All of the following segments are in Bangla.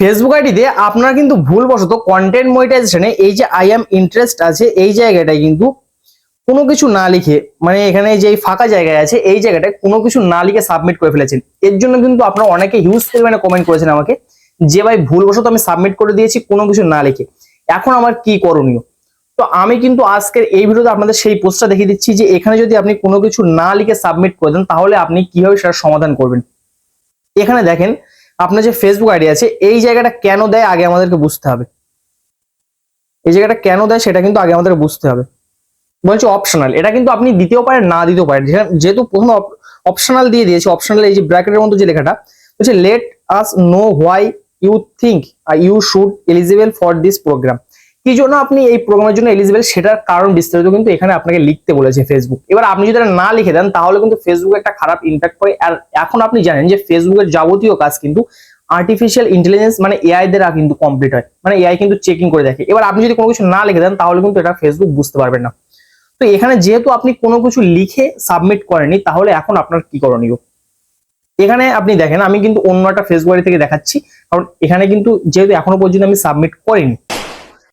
ফেসবুক আইডিতে আপনারা কিন্তু ভুলবশত কন্টেন্ট মনিটাইজেশনে এই যে আই এম ইন্টারেস্ট আছে, এই জায়গাটায় কিন্তু কোনো কিছু না লিখে মানে এখানে যে ফাঁকা জায়গায় আছে, এই জায়গাটায় কোনো কিছু না লিখে সাবমিট করে ফেলেছেন। এর জন্য কিন্তু আপনারা অনেকে হিউজ পরিমাণে কমেন্ট করেছেন আমাকে, যে ভাই ভুলবশত আমি সাবমিট করে দিয়েছি, কোনো কিছু না লিখে। এখন আমার কি করণীয়? তো আমি কিন্তু আজকের এই ভিডিওতে আপনাদের সেই পোস্টটা দেখিয়ে দিচ্ছি যে এখানে যদি আপনি কোনো কিছু না লিখে সাবমিট করে দেন, তাহলে আপনি কীভাবে সেটা সমাধান করবেন? এখানে দেখেন আপনার যে ফেসবুক আইডি আছে, এই জায়গাটা কেন দেয় আগে আমাদেরকে বুঝতে হবে। এই জায়গাটা কেন দেয় সেটা কিন্তু আগে আমাদের বুঝতে হবে। বলছি অপশনাল এটা কিন্তু আপনি দিতেও পারেন, না দিতেও পারেন। যেহেতু প্রথম অপশনাল দিয়ে দিয়েছে অপশনাল এই যে ব্র্যাকেটের মধ্যে যে লেখাটা, বলছে let us know why you think you should eligible for this program কি জন্য আপনি এই প্রোগ্রামের জন্য এলিজিবল সেটার কারণ বিস্তারিত কিন্তু এখানে আপনাকে লিখতে বলেছে ফেসবুক এবার আপনি যদি না লিখে দেন, তাহলে কিন্তু ফেসবুক একটা খারাপ ইম্প্যাক্ট করে। আর এখন আপনি জানেন যে ফেসবুকের যাবতীয় কাজ কিন্তু আর্টিফিশিয়াল ইন্টেলিজেন্স মানে এআই দ্বারা কিন্তু কমপ্লিট হয়। মানে এআই কিন্তু চেকিং করে দেখে। এবার আপনি যদি কোনো কিছু না লিখে দেন, তাহলে কিন্তু এটা ফেসবুক বুঝতে পারবেন না। তো এখানে যেহেতু আপনি কোনো কিছু লিখে সাবমিট করেননি, তাহলে এখন আপনার কি করণীয়? এখানে আপনি দেখেন, আমি কিন্তু অন্য একটা ফেসবুক থেকে দেখাচ্ছি। কারণ এখানে কিন্তু যেহেতু এখনও পর্যন্ত আমি সাবমিট করিনি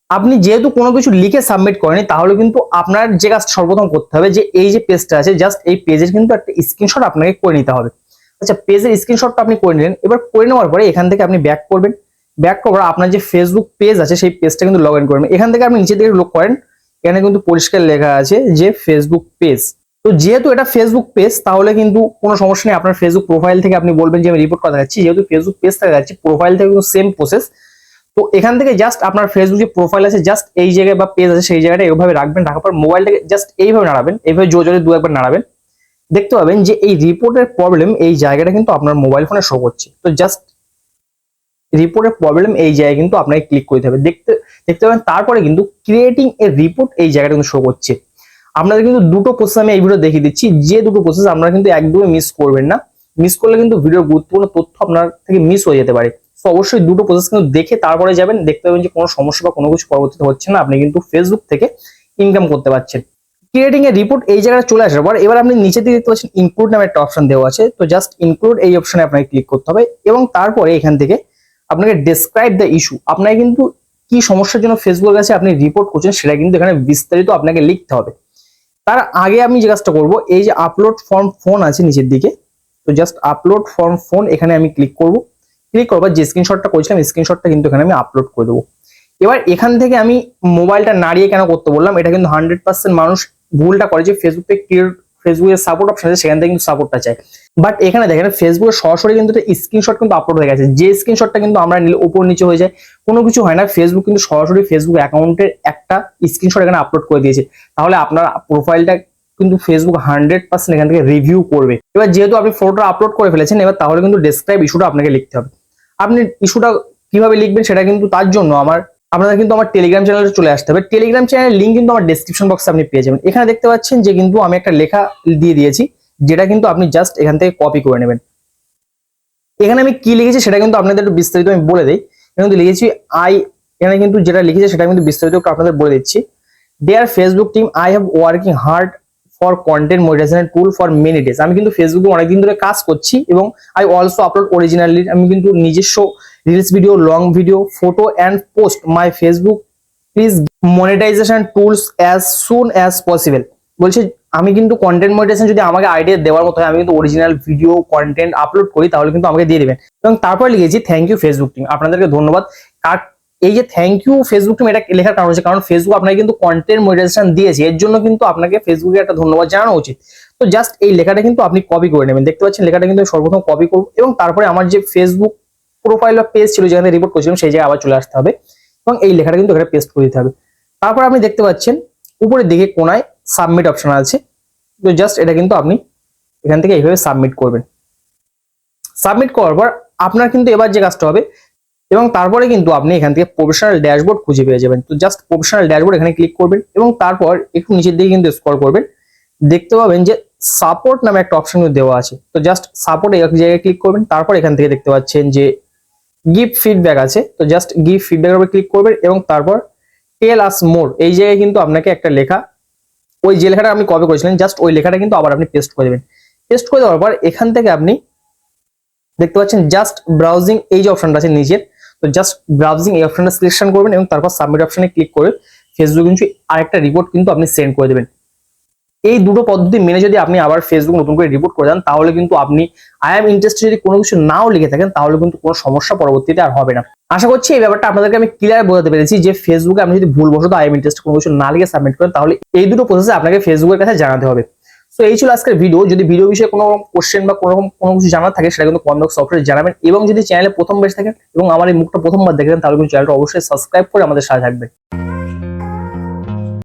আপনি যেহেতু কোনো কিছু লিখে সাবমিট করেনি তাহলে কিন্তু আপনার যে কাজ সর্বপ্রথম করতে হবে যে এই যে পেজটা আছে জাস্ট এই পেজের কিন্তু একটা স্ক্রিনশট আপনাকে করে নিতে হবে। আচ্ছা পেজের স্ক্রিনশটটা আপনি করে নিলেন, এবার করে নেওয়ার পরে এখান থেকে আপনি ব্যাক করবেন। ব্যাক করার আপনার যে ফেসবুক পেজ আছে, সেই পেজটা কিন্তু লগ ইন করবেন। এখান থেকে আপনি নিচের দিকে লোক করেন, এখানে কিন্তু পরিষ্কার লেখা আছে যে ফেসবুক পেজ তো যেহেতু এটা ফেসবুক পেজ তাহলে কিন্তু কোনো সমস্যা নেই। আপনার ফেসবুক প্রোফাইল থেকে আপনি বলবেন যে আমি রিপোর্ট কথা যাচ্ছি যেহেতু ফেসবুক পেজ থেকে যাচ্ছি প্রোফাইল থেকে কিন্তু সেম প্রসেস তো এখান থেকে জাস্ট আপনার ফেসবুকে প্রোফাইল আছে জাস্ট এই জায়গায় বা পেজ আছে, সেই জায়গাটা এইভাবে রাখবেন, রাখার পর মোবাইলটাকে জাস্ট এইভাবে নাড়াবেন, এইভাবে জোরে জোরে দু একবার নাড়াবেন। দেখতে পাবেন যে এই রিপোর্টের প্রবলেম এই জায়গাটা কিন্তু আপনার মোবাইল ফোনে শো করছে। তো জাস্ট রিপোর্টের প্রবলেম এই জায়গায় কিন্তু আপনাকে ক্লিক করতে হবে। দেখতে দেখতে পাবেন তারপরে কিন্তু ক্রিয়েটিং এ রিপোর্ট এই জায়গাটা কিন্তু শো করছে। আপনাদের কিন্তু দুটো প্রসেস আমি এই ভিডিও দেখিয়ে দিচ্ছি। যে দুটো প্রসেস আপনারা কিন্তু একদমই মিস করবেন না। মিস করলে কিন্তু ভিডিওর গুরুত্বপূর্ণ তথ্য আপনার থেকে মিস হয়ে যেতে পারে। তো অবশ্যই দুটো প্রসেস কিন্তু দেখে তারপরে যাবেন, দেখতে পাবেন যে কোনো সমস্যা বা কোনো কিছু পরবর্তীতে হচ্ছে না। আপনি কিন্তু ফেসবুক থেকে ইনকাম করতে পারছেন। ক্রিয়েটিং এ রিপোর্ট এই জায়গায় চলে আসার পর, এবার আপনি নিচে দিকে দেখতে পাচ্ছেন ইনক্লুড নামে একটা অপশন দেওয়া আছে। তো জাস্ট ইনক্লুড এই অপশনে আপনাকে ক্লিক করতে হবে এবং তারপরে এখান থেকে আপনাকে ডেসক্রাইব দ্য ইস্যু আপনাকে কিন্তু কি সমস্যার জন্য ফেসবুকের কাছে আপনি রিপোর্ট করছেন সেটা কিন্তু এখানে বিস্তারিত আপনাকে লিখতে হবে। তার আগে আমি যে কাজটা করব, এই যে আপলোড ফর্ম ফোন আছে নিচের দিকে, তো জাস্ট আপলোড ফর্ম ফোন এখানে আমি ক্লিক করব। ক্লিক করব যে স্ক্রিনশটটা করেছিলাম স্ক্রিনশটটা কিন্তু এখানে আমি আপলোড করে দেবো। এবার এখান থেকে আমি মোবাইলটা নাড়িয়ে কেন করতে বললাম? এটা কিন্তু হান্ড্রেড পার্সেন্ট মানুষ ভুলটা করে যে ফেসবুকে ক্লিয়ার ফেসবুকের সাপোর্ট অপশন আছে, সেখান থেকে কিন্তু সাপোর্টটা চাই বাট এখানে দেখেন ফেসবুকে সরাসরি কিন্তু স্ক্রিনশট কিন্তু আপলোড হয়ে গেছে। যে স্ক্রিনশটটা কিন্তু আমরা নিলে উপর নিচে হয়ে যায়। কোনো কিছু হয় না ফেসবুক কিন্তু সরাসরি ফেসবুক অ্যাকাউন্টের একটা স্ক্রিনশট এখানে আপলোড করে দিয়েছে। তাহলে আপনার প্রোফাইলটা কিন্তু ফেসবুক হান্ড্রেড পার্সেন্ট এখান থেকে রিভিউ করবে। এবার যেহেতু আপনি ফটোটা আপলোড করে ফেলেছেন, এবার তাহলে কিন্তু ডেসক্রাইব ইস্যুটা আপনাকে লিখতে হবে। আপনি ইস্যুটা কীভাবে লিখবেন সেটা কিন্তু তার জন্য আমার, আপনাদের কিন্তু আমার টেলিগ্রাম চ্যানেলে চলে আসতে হবে। টেলিগ্রাম চ্যানেলের লিঙ্ক কিন্তু আমার ডেসক্রিপশন বক্সে আপনি পেয়ে যাবেন। এখানে দেখতে পাচ্ছেন যে কিন্তু আমি একটা লেখা দিয়ে দিয়েছি, যেটা কিন্তু আপনি জাস্ট এখান থেকে কপি করে নেবেন। এখানে আমি কি লিখেছি সেটা কিন্তু আপনাদের একটু বিস্তারিত আমি বলে দিই। এখানে কিন্তু লিখেছি আই এখানে কিন্তু যেটা লিখেছি সেটা কিন্তু বিস্তারিত আপনাদের বলে দিচ্ছি। Dear Facebook team I have working hard for content monetization tool for many days আমি কিন্তু ফেসবুকে অনেকদিন ধরে কাজ করছি এবং আই অলসো আপলোড অরিজিনালি আমি কিন্তু নিজস্ব reels video long video photo and post my Facebook please monetization tools as soon as possible বলছে, আমি কিন্তু কন্টেন্ট মনিটাইজেশন যদি আমাকে আইডিয়া দেওয়ার মতো হয়, আমি কিন্তু অরিজিনাল ভিডিও কন্টেন্ট আপলোড করি, তাহলে কিন্তু আমাকে দিয়ে দেবেন। এবং তারপর লিখেছি থ্যাংক ইউ ফেসবুক টিম আপনাদেরকে ধন্যবাদ। কার এই যে থ্যাংক ইউ ফেসবুক এটা লেখার কারণ হচ্ছে, কারণ ফেসবুক আপনাকে কিন্তু কন্টেন্ট মনিটাইজেশন দিয়েছে, এর জন্য কিন্তু আপনাকে ফেসবুকে একটা ধন্যবাদ জানানো উচিত। তো জাস্ট এই লেখাটা কিন্তু আপনি কপি করে নেবেন। দেখতে পাচ্ছেন লেখাটা কিন্তু সর্বপ্রথম কপি করব এবং তারপরে আমার যে ফেসবুক প্রোফাইল বা পেজ ছিল যেখানে রিপোর্ট করেছিলাম, সেই জায়গায় আবার চলে আসতে হবে এবং এই লেখাটা কিন্তু এখানে পেস্ট করে দিতে হবে। তারপর আপনি দেখতে পাচ্ছেন, উপরের দিকে কোনায় সাবমিট অপশন আছে। তো জাস্ট এটা কিন্তু আপনি এখান থেকে এইভাবে সাবমিট করবেন। সাবমিট করার পর আপনার কিন্তু এবার যে কাজটা হবে এবং তারপরে কিন্তু আপনি এখান থেকে প্রফেশনাল ড্যাশবোর্ড খুঁজে পেয়ে যাবেন। তো জাস্ট প্রফেশনাল ড্যাশবোর্ড এখানে ক্লিক করবেন এবং তারপর একটু নিচের দিকে কিন্তু স্ক্রল করবেন। দেখতে পাবেন যে সাপোর্ট নামে একটা অপশন দেওয়া আছে। তো জাস্ট সাপোর্ট এক জায়গায় ক্লিক করবেন, তারপর এখান থেকে দেখতে পাচ্ছেন যে গিফট ফিডব্যাক আছে। তো জাস্ট গিফট ফিডব্যাকের উপর ক্লিক করবেন এবং তারপর টেল আস মোর এই জায়গায় কিন্তু আপনাকে একটা লেখা, ওই যে লেখাটা আপনি কপি করেছিলেন জাস্ট ওই লেখাটা কিন্তু আবার আপনি পেস্ট করে দেবেন। পেস্ট করে দেওয়ার পর এখান থেকে আপনি দেখতে পাচ্ছেন জাস্ট ব্রাউজিং এই যে অপশনটা আছে নিচের তো জাস্ট ব্রাউজিং এই অপশনটা সিলেকশন করবেন এবং তারপর সাবমিট অপশনে ক্লিক করে ফেসবুক কিন্তু আরেকটা রিপোর্ট কিন্তু আপনি সেন্ড করে দেবেন। এই দুটো পদ্ধতি মেনে যদি আপনি আবার ফেসবুক নতুন করে রিপোর্ট করে দেন, তাহলে কিন্তু আপনি আই এম ইন্টারেস্টেড যদি কোনো কিছু নাও লিখে থাকেন, তাহলে কিন্তু কোনো সমস্যা পরবর্তীতে আর হবে না। আশা করছি এই ব্যাপারটা আপনাদেরকে আমি ক্লিয়ার বোঝাতে পেরেছি যে ফেসবুকে আপনি যদি ভুলবশত আই এম ইন্টারেস্ট কোনো কিছু না লিখে সাবমিট করেন, তাহলে এই দুটো প্রসেসে আপনাকে ফেসবুকের কাছে জানাতে হবে। তো এই ছিল আজকের ভিডিও যদি ভিডিও বিষয়ে কোনো রকম কোশ্চেন বা কোনো রকম, কোনো কিছু জানার থাকে, সেটা কিন্তু কমেন্ট বক্স সফটওয়্যার জানাবেন। এবং যদি চ্যানেলে প্রথম বেশ থাকেন এবং আমার এই মুখটা প্রথমবার দেখেন, তাহলে কিন্তু চ্যানেলটা অবশ্যই সাবস্ক্রাইব করে আমাদের সাথে থাকবেন।